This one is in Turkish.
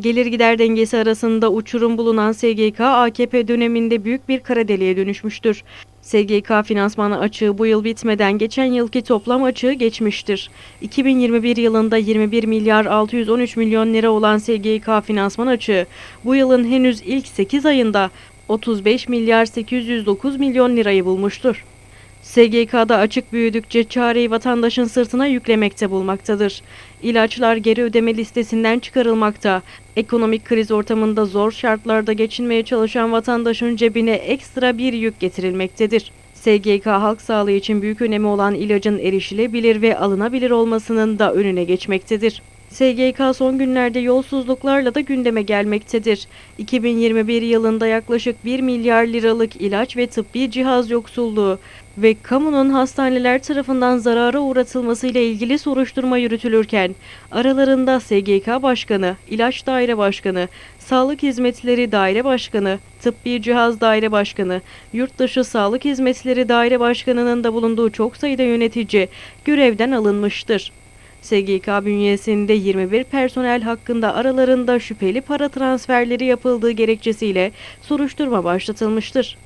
Gelir gider dengesi arasında uçurum bulunan SGK, AKP döneminde büyük bir kara deliğe dönüşmüştür. SGK finansmanı açığı bu yıl bitmeden geçen yılki toplam açığı geçmiştir. 2021 yılında 21 milyar 613 milyon lira olan SGK finansman açığı bu yılın henüz ilk 8 ayında 35 milyar 809 milyon lirayı bulmuştur. SGK'da açık büyüdükçe çareyi vatandaşın sırtına yüklemekte bulmaktadır. İlaçlar geri ödeme listesinden çıkarılmakta. Ekonomik kriz ortamında zor şartlarda geçinmeye çalışan vatandaşın cebine ekstra bir yük getirilmektedir. SGK halk sağlığı için büyük önemi olan ilacın erişilebilir ve alınabilir olmasının da önüne geçmektedir. SGK son günlerde yolsuzluklarla da gündeme gelmektedir. 2021 yılında yaklaşık 1 milyar liralık ilaç ve tıbbi cihaz yoksulluğu ve kamunun hastaneler tarafından zarara uğratılmasıyla ilgili soruşturma yürütülürken aralarında SGK Başkanı, İlaç Daire Başkanı, Sağlık Hizmetleri Daire Başkanı, Tıbbi Cihaz Daire Başkanı, Yurtdışı Sağlık Hizmetleri Daire Başkanı'nın da bulunduğu çok sayıda yönetici görevden alınmıştır. SGK bünyesinde 21 personel hakkında aralarında şüpheli para transferleri yapıldığı gerekçesiyle soruşturma başlatılmıştır.